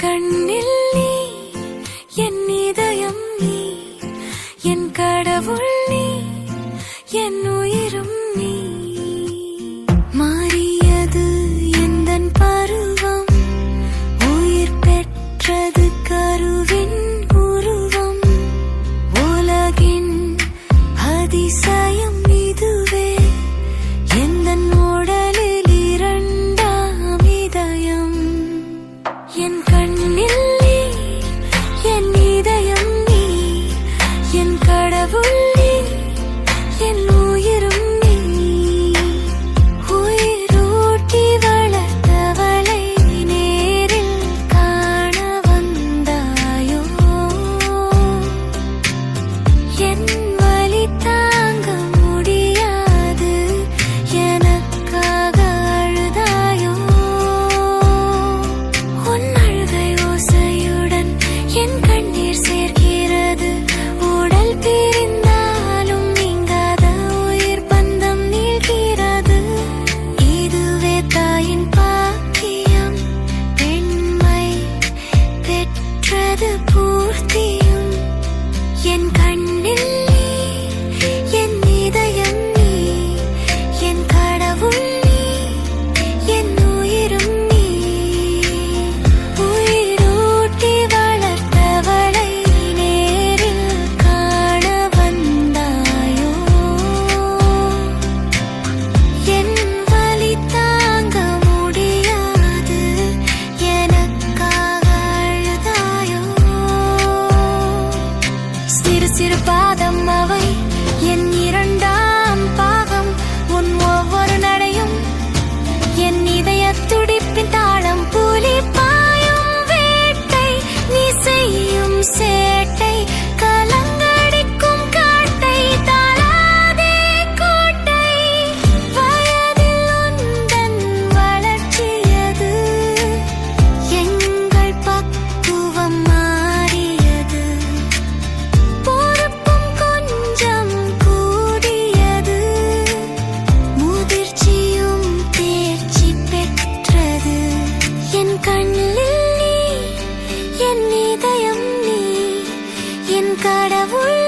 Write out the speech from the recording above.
கண்ணில் நீ என் இதயம் நீ என் கடவுள் நீ என் உயிரும் நீ. மாறியது எந்த பருவம்? உயிர் பெற்றது கருவின் உருவம். உலகின் அதிசய chính Ветер падом новый கண்ணில் நீ என் இதயம் நீ என் கடவுள்